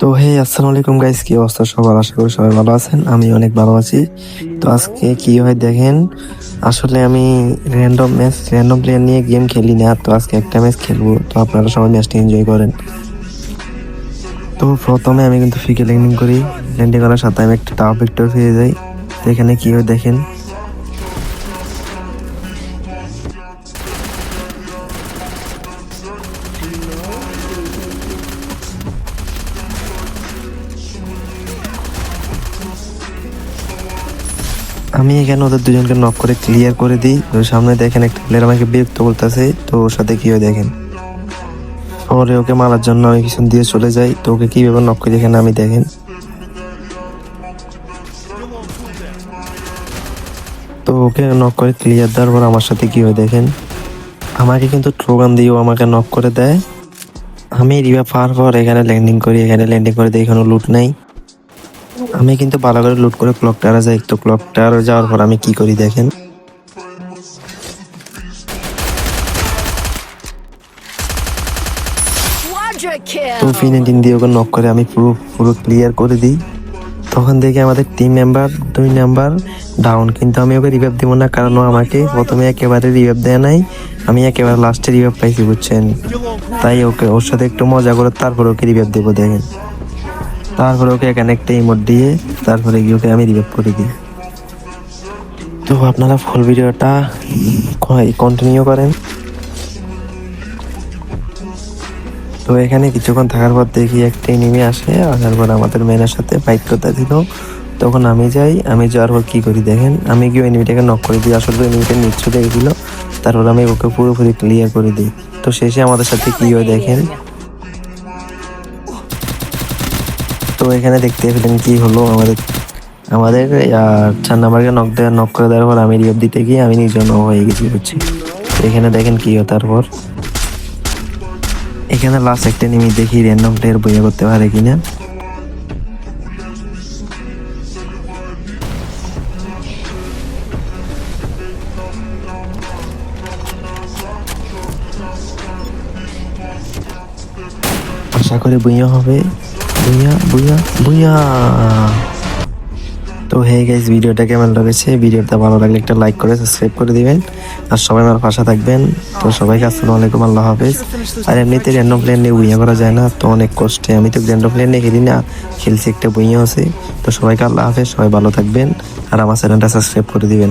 তো হে আসসালামু আলাইকুম গাইস কি অবস্থা সবার? আশা করি সবাই ভালো আছেন, আমি অনেক ভালো আছি। তো আজকে কি হয় দেখেন, আসলে আমি র্যান্ডম ম্যাচ র্যান্ডম প্লেয়ার নিয়ে গেম খেলি না, তো আজকে একটা ম্যাচ খেলব, তো আপনারা সবাই ম্যাচটা এনজয় করেন। তো প্রথমে আমি কিন্তু ফিকে ল্যান্ডিং করি ল্যান্ডিং করার সাথে আমি একটা টাওয়ার ভেক্টর পেয়ে যাই। তো এখানে কি হয় দেখেন। আমি এখানে ওদের দুজনকে নক করে ক্লিয়ার করে দিই। তো সামনে দেখেন একটা প্লেয়ার আমাকে বিরক্ত করতেছে। তো ওর সাথে কি হয় দেখেন। পরে ওকে মারার জন্য আমি পিছন দিয়ে চলে যাই। তো ওকে কীভাবে নক করি এখানে আমি দেখেন। তো ওকে নক করে ক্লিয়ার দেওয়ার পর আমার সাথে কি হয় দেখেন। আমাকে কিন্তু ট্রোগান দিয়েও আমাকে নক করে দেয়। আমি রিভা পাওয়ার পর এখানে ল্যান্ডিং করি। এখানে ল্যান্ডিং করে দেখি কোনো লুট নাই। আমি কিন্তু ভালো করে লুট করে ক্লক টাওয়ারে যাই তো ক্লক টাওয়ারে যাওয়ার পর আমি কি করি দেখেন? তো kill. ফিনিটিং দিয়ে ওকে নক করে আমি পুরো পুরো ক্লিয়ার করে দিই। তখন দেখি আমাদের টিম মেম্বার দুই নাম্বার ডাউন কিন্তু আমি ওকে রিভাইভ দিব না, কারণ আমাকে প্রথমে একেবারে রিভাইভ দেয় নাই। আমি একেবারে লাস্টে রিভাইভ পাইছি, বুঝছেন? তাই ওকে, ওর সাথে একটু মজা করে তারপরে ওকে রিভাইভ দেবো, দেখেন। তারপরে ওকে এখানে একটা ইমোট দিয়ে তারপরে গিয়ে ওকে আমি রিভাইভ করে দিই তো আপনারা ফুল ভিডিওটা কন্টিনিউ করেন। তো এখানে কিছুক্ষণ থাকার পর দেখি একটা এনিমি আসে, আসার পর আমাদের মেনের সাথে ফাইট করতে দিল। তখন আমি যাই, আমি যাওয়ার পর কী করি দেখেন, আমি গিয়ে এনিমিটাকে নক করে দিই, আসলে এনিমিটা নিচু দেখছিল তারপর আমি ওকে পুরোপুরি ক্লিয়ার করে দিই। তো শেষে আমাদের সাথে কী হয় দেখেন তো এখানে দেখতে পেলেন কি হলো আমাদের আমাদের চার নাম্বারকে নক দেওয়া নক করে দেওয়ার পর আমি রিয়ব দিতে গিয়ে আমি নিজে নক হয়ে গেছি বুঝছি। এখানে দেখেন কি হয় তারপর। এখানে লাস্ট একটা নিমি দেখি র্যান্ডম প্লেয়ার বইয়া করতে পারে কিনা। আশা করি বুইয়া হবে। বুইয়া বুইয়া বুইয়া। তো হে গাইস ভিডিওটা কেমন লেগেছে? ভিডিওটা ভালো লাগলে একটা লাইক করে সাবস্ক্রাইব করে দিবেন। আর সবাই আমার পাশে থাকবেন। তো সবাইকে আসসালামু আলাইকুম, আল্লাহ হাফেজ। আর এমনিতে র্যান্ডম প্লেন নিয়ে বুইয়া করা যায় না, তো অনেক কষ্টে। আমি তো র্যান্ডম প্লেন নিয়ে খেলি না, খেলছি একটা বুইয়া আছে। তো সবাইকে আল্লাহ হাফেজ, সবাই ভালো থাকবেন। আর আমার চ্যানেলটা সাবস্ক্রাইব করে দিবেন।